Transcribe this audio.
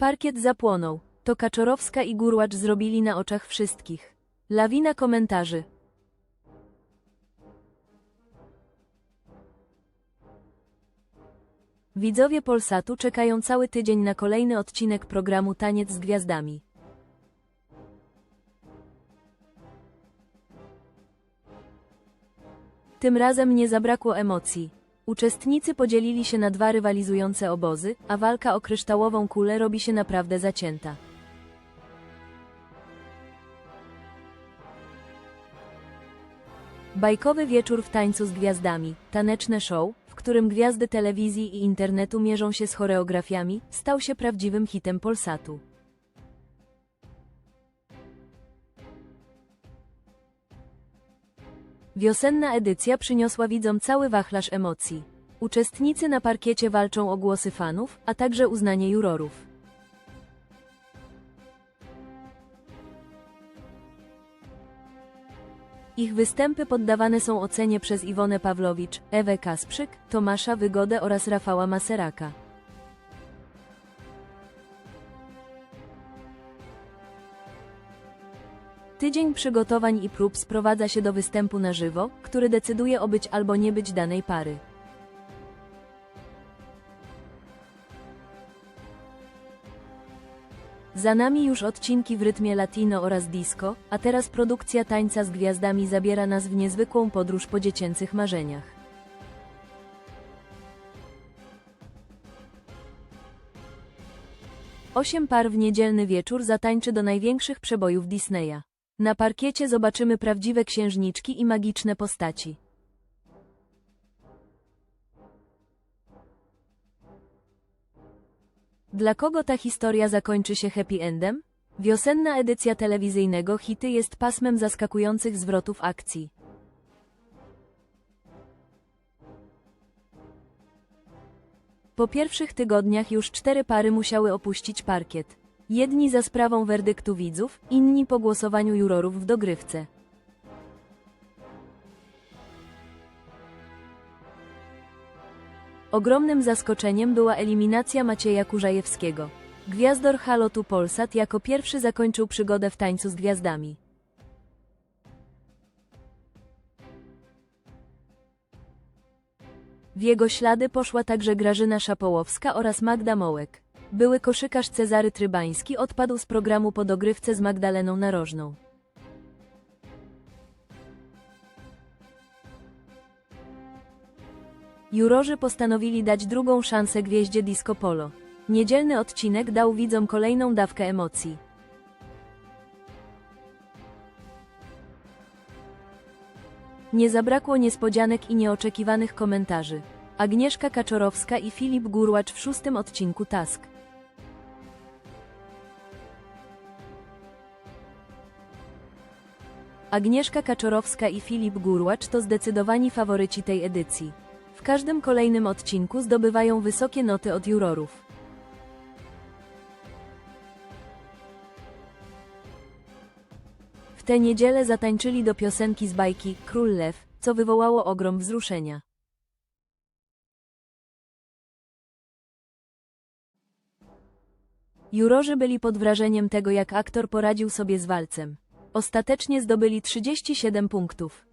Parkiet zapłonął. To Kaczorowska i Gurłacz zrobili na oczach wszystkich. Lawina komentarzy. Widzowie Polsatu czekają cały tydzień na kolejny odcinek programu Taniec z Gwiazdami. Tym razem nie zabrakło emocji. Uczestnicy podzielili się na dwa rywalizujące obozy, a walka o kryształową kulę robi się naprawdę zacięta. Bajkowy wieczór w tańcu z gwiazdami, taneczne show, w którym gwiazdy telewizji i internetu mierzą się z choreografiami, stał się prawdziwym hitem Polsatu. Wiosenna edycja przyniosła widzom cały wachlarz emocji. Uczestnicy na parkiecie walczą o głosy fanów, a także uznanie jurorów. Ich występy poddawane są ocenie przez Iwonę Pawlowicz, Ewę Kasprzyk, Tomasza Wygodę oraz Rafała Maseraka. Tydzień przygotowań i prób sprowadza się do występu na żywo, który decyduje o być albo nie być danej pary. Za nami już odcinki w rytmie latino oraz disco, a teraz produkcja tańca z gwiazdami zabiera nas w niezwykłą podróż po dziecięcych marzeniach. Osiem par w niedzielny wieczór zatańczy do największych przebojów Disneya. Na parkiecie zobaczymy prawdziwe księżniczki i magiczne postaci. Dla kogo ta historia zakończy się happy endem? Wiosenna edycja telewizyjnego hity jest pasmem zaskakujących zwrotów akcji. Po pierwszych tygodniach już cztery pary musiały opuścić parkiet. Jedni za sprawą werdyktu widzów, inni po głosowaniu jurorów w dogrywce. Ogromnym zaskoczeniem była eliminacja Macieja Kurzajewskiego. Gwiazdor Halotu Polsat jako pierwszy zakończył przygodę w tańcu z gwiazdami. W jego ślady poszła także Grażyna Szapołowska oraz Magda Mołek. Były koszykarz Cezary Trybański odpadł z programu po dogrywce z Magdaleną Narożną. Jurorzy postanowili dać drugą szansę gwieździe Disco Polo. Niedzielny odcinek dał widzom kolejną dawkę emocji. Nie zabrakło niespodzianek i nieoczekiwanych komentarzy. Agnieszka Kaczorowska i Filip Gurłacz w szóstym odcinku Task. Agnieszka Kaczorowska i Filip Gurłacz to zdecydowani faworyci tej edycji. W każdym kolejnym odcinku zdobywają wysokie noty od jurorów. W tę niedzielę zatańczyli do piosenki z bajki Król Lew, co wywołało ogrom wzruszenia. Jurorzy byli pod wrażeniem tego, jak aktor poradził sobie z walcem. Ostatecznie zdobyli 37 punktów.